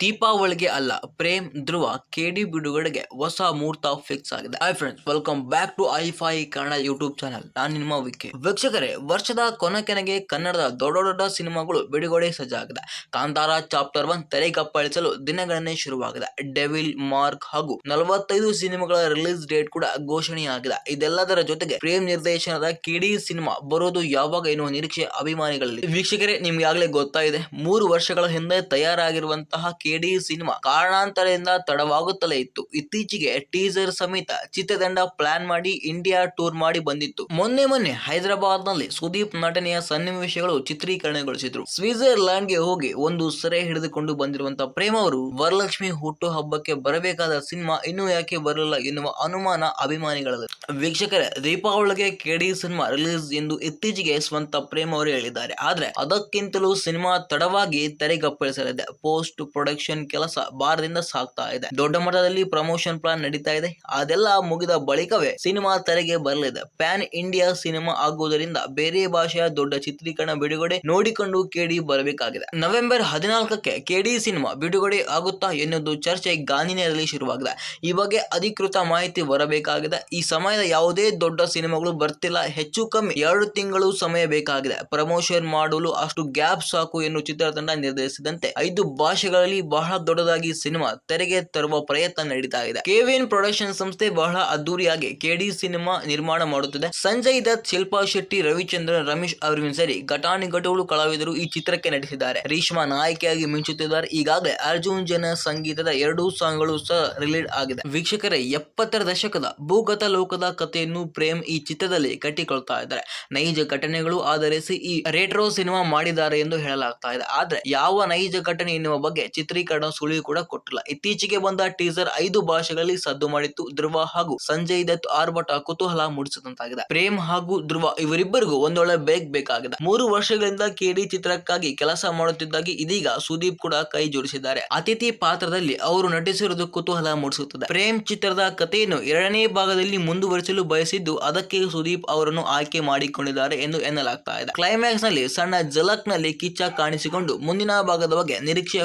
ದೀಪಾವಳಿಗೆ ಅಲ್ಲ, ಪ್ರೇಮ್ ಧ್ರುವ ಕೆಡಿ ಬಿಡುಗಡೆಗೆ ಹೊಸ ಮುಹೂರ್ತ ಫಿಕ್ಸ್ ಆಗಿದೆ. Hi friends welcome back to iFi Kannada YouTube channel ನಾನು ನಿಮ್ಮ ವಿಕೆ ವೀಕ್ಷಕರೇ, ವರ್ಷದ ಕೊನೆಕೆನೆಗೆ ಕನ್ನಡದ ದೊಡ್ಡ ದೊಡ್ಡ ಸಿನಿಮಾಗಳು ಬಿಡುಗಡೆ ಸಜ್ಜಾಗಿದೆ. ಕಾಂತಾರ ಚಾಪ್ಟರ್ ಒನ್ ತೆರೆಗಪ್ಪಳಿಸಲು ದಿನಗಳನ್ನೇ ಶುರುವಾಗಿದೆ. ಡೆವಿಲ್ ಮಾರ್ಕ್ ಹಾಗೂ ನಲವತ್ತೈದು ಸಿನಿಮಾಗಳ ರಿಲೀಸ್ ಡೇಟ್ ಕೂಡ ಘೋಷಣೆಯಾಗಿದೆ. ಇದೆಲ್ಲದರ ಜೊತೆಗೆ ಪ್ರೇಮ್ ನಿರ್ದೇಶನದ ಕಿಡಿ ಸಿನಿಮಾ ಬರೋದು ಯಾವಾಗ ಎನ್ನುವ ನಿರೀಕ್ಷೆ, ಅಭಿಮಾನಿಗಳಲ್ಲಿ. ವೀಕ್ಷಕರೇ, ನಿಮ್ಗೆ ಆಗ್ಲೇ ಇದೆ ಮೂರು ವರ್ಷಗಳ ಹಿಂದೆ ತಯಾರಾಗಿರುವಂತಹ ಕೆಡಿ ಸಿನಿಮಾ ಕಾರಣಾಂತರದಿಂದ ತಡವಾಗುತ್ತಲೇ ಇತ್ತು. ಇತ್ತೀಚೆಗೆ ಟೀಸರ್ ಸಮೇತ ಚಿತ್ರತಂಡ ಪ್ಲಾನ್ ಮಾಡಿ ಇಂಡಿಯಾ ಟೂರ್ ಮಾಡಿ ಬಂದಿತ್ತು. ಮೊನ್ನೆ ಮೊನ್ನೆ ಹೈದರಾಬಾದ್ನಲ್ಲಿ ಸುದೀಪ್ ನಟನೆಯ ಸನ್ನಿವೇಶಗಳು ಚಿತ್ರೀಕರಣಗೊಳಿಸಿದ್ರು. ಸ್ವಿಟ್ಜರ್ಲ್ಯಾಂಡ್ಗೆ ಹೋಗಿ ಒಂದು ಸೆರೆ ಹಿಡಿದುಕೊಂಡು ಬಂದಿರುವಂತಹ ಪ್ರೇಮ್ ಅವರು ವರಲಕ್ಷ್ಮಿ ಹುಟ್ಟು ಹಬ್ಬಕ್ಕೆ ಬರಬೇಕಾದ ಸಿನಿಮಾ ಇನ್ನೂ ಯಾಕೆ ಬರಲಿಲ್ಲ ಎನ್ನುವ ಅನುಮಾನ, ಅಭಿಮಾನಿಗಳಲ್ಲಿ. ವೀಕ್ಷಕರೇ ದೀಪಾವಳಿಗೆ ಕೆಡಿ ಸಿನಿಮಾ ರಿಲೀಸ್ ಎಂದು ಇತ್ತೀಚೆಗೆ ಸ್ವಂತ ಪ್ರೇಮ್ ಅವರು ಹೇಳಿದ್ದಾರೆ. ಆದ್ರೆ ಅದಕ್ಕಿಂತಲೂ ಸಿನಿಮಾ ತಡವಾಗಿ ತೆರೆಗಪ್ಪಳಿಸಲಿದೆ ಪೋಸ್ಟ್ ಪ್ರೊಡಕ್ಷನ್ ಕೆಲಸ ಬಾರದಿಂದ ಸಾಗ್ತಾ ಇದೆ. ದೊಡ್ಡ ಮಟ್ಟದಲ್ಲಿ ಪ್ರಮೋಷನ್ ಪ್ಲಾನ್ ನಡೀತಾ ಇದೆ. ಅದೆಲ್ಲ ಮುಗಿದ ಬಳಿಕವೇ ಸಿನಿಮಾ ತೆರೆಗೆ ಬರಲಿದೆ. ಪ್ಯಾನ್ ಇಂಡಿಯಾ ಸಿನಿಮಾ ಆಗುವುದರಿಂದ ಬೇರೆ ಭಾಷೆಯ ದೊಡ್ಡ ಚಿತ್ರೀಕರಣ ಬಿಡುಗಡೆ ನೋಡಿಕೊಂಡು ಕೆಡಿ ಬರಬೇಕಾಗಿದೆ. ನವೆಂಬರ್ ಹದಿನಾಲ್ಕಕ್ಕೆ ಕೆಡಿ ಸಿನಿಮಾ ಬಿಡುಗಡೆ ಆಗುತ್ತಾ ಎನ್ನುವುದು ಚರ್ಚೆ ಗಾಂಧಿನಿಯರಲ್ಲಿ ಶುರುವಾಗಿದೆ. ಈ ಬಗ್ಗೆ ಅಧಿಕೃತ ಮಾಹಿತಿ ಬರಬೇಕಾಗಿದೆ. ಈ ಸಮಯದ ಯಾವುದೇ ದೊಡ್ಡ ಸಿನಿಮಾಗಳು ಬರ್ತಿಲ್ಲ. ಹೆಚ್ಚು ಕಮ್ಮಿ ಎರಡು ತಿಂಗಳು ಸಮಯ ಬೇಕಾಗಿದೆ. ಪ್ರಮೋಷನ್ ಮಾಡಲು ಅಷ್ಟು ಗ್ಯಾಪ್ ಸಾಕು ಎನ್ನುವ ಚಿತ್ರತಂಡ ನಿರ್ಧರಿಸಿದಂತೆ ಐದು ಭಾಷೆಗಳಲ್ಲಿ ಬಹಳ ದೊಡ್ಡದಾಗಿ ಸಿನಿಮಾ ತೆರೆಗೆ ತರುವ ಪ್ರಯತ್ನ ನಡೀತಾ ಇದೆ. ಕೆವಿಎನ್ ಪ್ರೊಡಕ್ಷನ್ ಸಂಸ್ಥೆ ಬಹಳ ಅದ್ದೂರಿಯಾಗಿ ಕೆಡಿ ಸಿನಿಮಾ ನಿರ್ಮಾಣ ಮಾಡುತ್ತಿದೆ. ಸಂಜಯ್ ದತ್, ಶಿಲ್ಪಾ ಶೆಟ್ಟಿ, ರವಿಚಂದ್ರನ್, ರಮೇಶ್ ಅರವಿಂದ್ ಸೇರಿ ಘಟಾನುಘಟಿಗಳು ಕಲಾವಿದರು ಈ ಚಿತ್ರಕ್ಕೆ ನಟಿಸಿದ್ದಾರೆ. ರೀಶ್ಮಾ ನಾಯಕಿಯಾಗಿ ಮಿಂಚುತ್ತಿದ್ದಾರೆ. ಈಗಾಗಲೇ ಅರ್ಜುನ್ ಜನ ಸಂಗೀತದ ಎರಡೂ ಸಾಂಗ್ಗಳು ಸಹ ರಿಲೀಸ್ ಆಗಿದೆ. ವೀಕ್ಷಕರೇ, ಎಪ್ಪತ್ತರ ದಶಕದ ಭೂಗತ ಲೋಕದ ಕಥೆಯನ್ನು ಪ್ರೇಮ್ ಈ ಚಿತ್ರದಲ್ಲಿ ಕಟ್ಟಿಕೊಳ್ತಾ ಇದ್ದಾರೆ. ನೈಜ ಘಟನೆಗಳು ಆಧರಿಸಿ ಈ ರೇಟ್ರೋ ಸಿನಿಮಾ ಮಾಡಿದ್ದಾರೆ ಎಂದು ಹೇಳಲಾಗ್ತಾ ಇದೆ. ಆದ್ರೆ ಯಾವ ನೈಜ ಘಟನೆ ಎನ್ನುವ ಬಗ್ಗೆ ಚಿತ್ರೀಕರಣ ಸುಳಿವು ಕೂಡ ಕೊಟ್ಟಿಲ್ಲ. ಇತ್ತೀಚೆಗೆ ಬಂದ ಟೀಸರ್ ಐದು ಭಾಷೆಗಳಲ್ಲಿ ಸದ್ದು ಮಾಡಿತ್ತು. ಧ್ರುವ ಹಾಗೂ ಸಂಜಯ್ ದತ್ ಆರ್ಭಟ, ಕುತೂಹಲ ಮೂಡಿಸಿದಂತಾಗಿದೆ. ಪ್ರೇಮ್ ಹಾಗೂ ಧ್ರುವ ಇವರಿಬ್ಬರಿಗೂ ಒಂದೊಳ್ಳೆ ಬೇಕ್ ಬೇಕಾಗಿದೆ. ಮೂರು ವರ್ಷಗಳಿಂದ ಕೆಡಿ ಚಿತ್ರಕ್ಕಾಗಿ ಕೆಲಸ ಮಾಡುತ್ತಿದ್ದಾಗಿ ಇದೀಗ ಸುದೀಪ್ ಕೂಡ ಕೈ ಜೋಡಿಸಿದ್ದಾರೆ. ಅತಿಥಿ ಪಾತ್ರದಲ್ಲಿ ಅವರು ನಟಿಸಿರುವುದು ಕುತೂಹಲ ಮೂಡಿಸುತ್ತದೆ. ಪ್ರೇಮ್ ಚಿತ್ರದ ಕಥೆಯನ್ನು ಎರಡನೇ ಭಾಗದಲ್ಲಿ ಮುಂದುವರಿಸಲು ಬಯಸಿದ್ದು ಅದಕ್ಕೆ ಸುದೀಪ್ ಅವರನ್ನು ಆಯ್ಕೆ ಮಾಡಿಕೊಂಡಿದ್ದಾರೆ ಎಂದು ಎನ್ನಲಾಗ್ತಾ ಇದೆ. ಕ್ಲೈಮ್ಯಾಕ್ಸ್ನಲ್ಲಿ ಸಣ್ಣ ಜಲಕ್ನಲ್ಲಿ ಕಿಚ್ಚ ಕಾಣಿಸಿಕೊಂಡು ಮುಂದಿನ ಭಾಗದ ಬಗ್ಗೆ ನಿರೀಕ್ಷೆ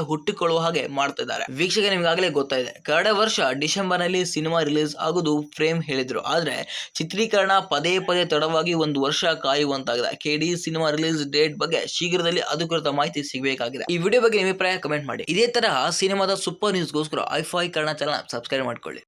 ಹುಟ್ಟಿಕೊಳ್ಳುವ ಹಾಗೆ ಮಾಡ್ತಿದ್ದಾರೆ ವೀಕ್ಷಕ ನಿಮಗಾಗಲೇ ಗೊತ್ತಾಯಿದೆ ಕಳೆದ ವರ್ಷ ಡಿಸೆಂಬರ್ನಲ್ಲಿ ಸಿನಿಮಾ ರಿಲೀಸ್ ಆಗುದು ಫ್ರೇಮ್ ಹೇಳಿದ್ರು. ಆದ್ರೆ ಚಿತ್ರೀಕರಣ ಪದೇ ಪದೇ ತಡವಾಗಿ ಒಂದು ವರ್ಷ ಕಾಯುವಂತಾಗಿದೆ. ಕೆಡಿ ಸಿನಿಮಾ ರಿಲೀಸ್ ಡೇಟ್ ಬಗ್ಗೆ ಶೀಘ್ರದಲ್ಲಿ ಅಧಿಕೃತ ಮಾಹಿತಿ ಸಿಗಬೇಕಾಗಿದೆ. ಈ ವಿಡಿಯೋ ಬಗ್ಗೆ ನಿಮ್ಮ ಅಭಿಪ್ರಾಯ ಕಮೆಂಟ್ ಮಾಡಿ. ಇದೇ ತರಹ ಸಿನಿಮಾದ ಸೂಪರ್ ನ್ಯೂಸ್ಗೋಸ್ಕರ ಐಫೈ ಕನ್ನಡ ಚಾನಲ್ ಸಬ್ಸ್ಕ್ರೈಬ್ ಮಾಡ್ಕೊಳ್ಳಿ.